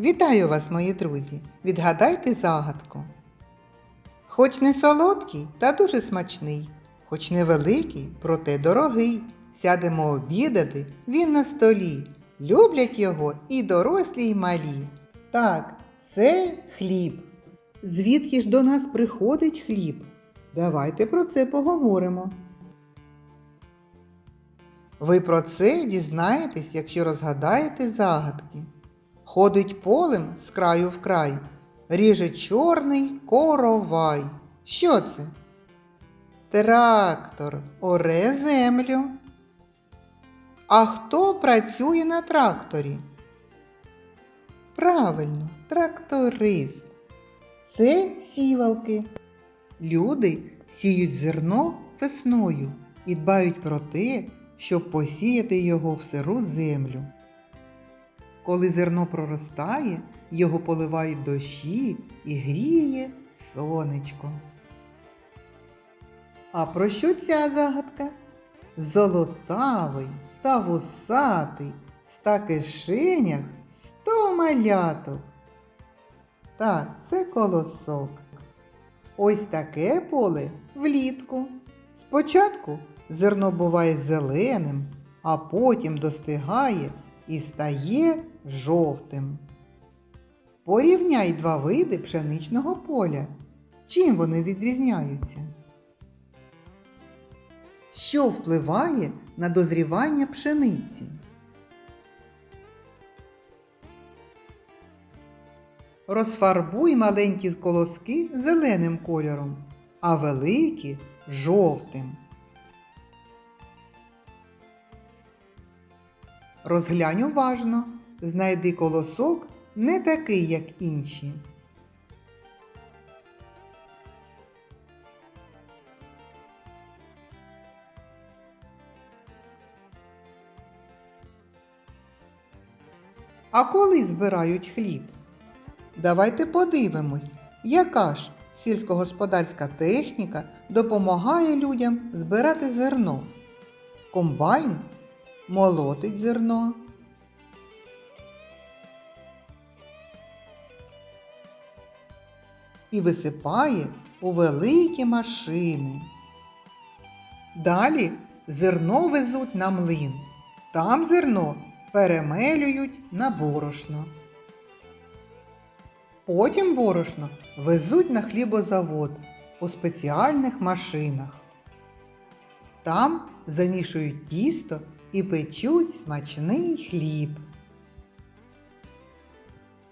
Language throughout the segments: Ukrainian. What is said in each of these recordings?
Вітаю вас, мої друзі! Відгадайте загадку. Хоч не солодкий, та дуже смачний, хоч невеликий, проте дорогий. Сядемо обідати, він на столі. Люблять його і дорослі, й малі. Так, це хліб. Звідки ж до нас приходить хліб? Давайте про це поговоримо. Ви про це дізнаєтесь, якщо розгадаєте загадки. Ходить полем з краю в край, ріже чорний коровай. Що це? Трактор оре землю. А хто працює на тракторі? Правильно, тракторист. Це сівалки. Люди сіють зерно весною і дбають про те, щоб посіяти його в сиру землю. Коли зерно проростає, його поливають дощі і гріє сонечко. А про що ця загадка? Золотавий та вусатий, в ста кишенях сто маляток. Так, це колосок. Ось таке поле влітку. Спочатку зерно буває зеленим, а потім достигає і стає жовтим. Порівняй два види пшеничного поля. Чим вони відрізняються? Що впливає на дозрівання пшениці? Розфарбуй маленькі колоски зеленим кольором, а великі жовтим. Розглянь уважно, знайди колосок не такий, як інші. А коли збирають хліб? Давайте подивимось, яка ж сільськогосподарська техніка допомагає людям збирати зерно. Комбайн молотить зерно. І висипає у великі машини. Далі зерно везуть на млин. Там зерно перемелюють на борошно. Потім борошно везуть на хлібозавод у спеціальних машинах. Там замішують тісто і печуть смачний хліб.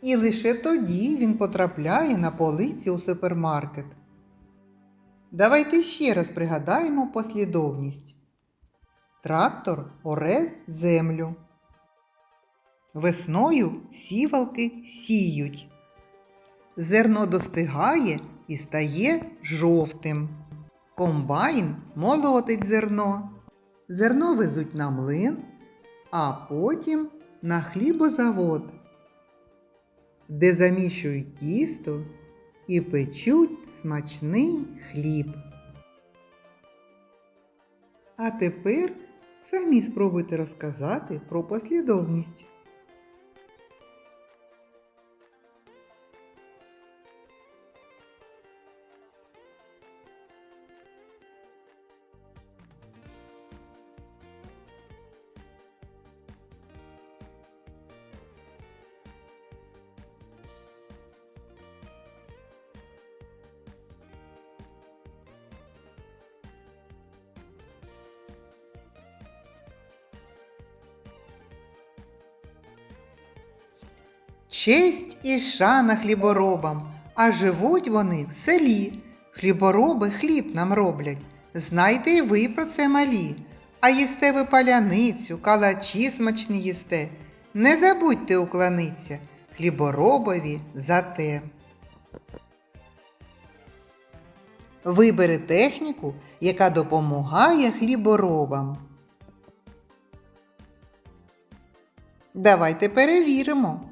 І лише тоді він потрапляє на полиці у супермаркет. Давайте ще раз пригадаємо послідовність. Трактор оре землю. Весною сівалки сіють. Зерно достигає і стає жовтим. Комбайн молотить зерно. Зерно везуть на млин, а потім на хлібозавод, де замішують тісто і печуть смачний хліб. А тепер самі спробуйте розказати про послідовність. Честь і шана хліборобам, а живуть вони в селі. Хлібороби хліб нам роблять. Знайте й ви про це малі. А їсте ви паляницю, калачі смачні їсте. Не забудьте уклониться хліборобові за те. Вибери техніку, яка допомагає хліборобам. Давайте перевіримо.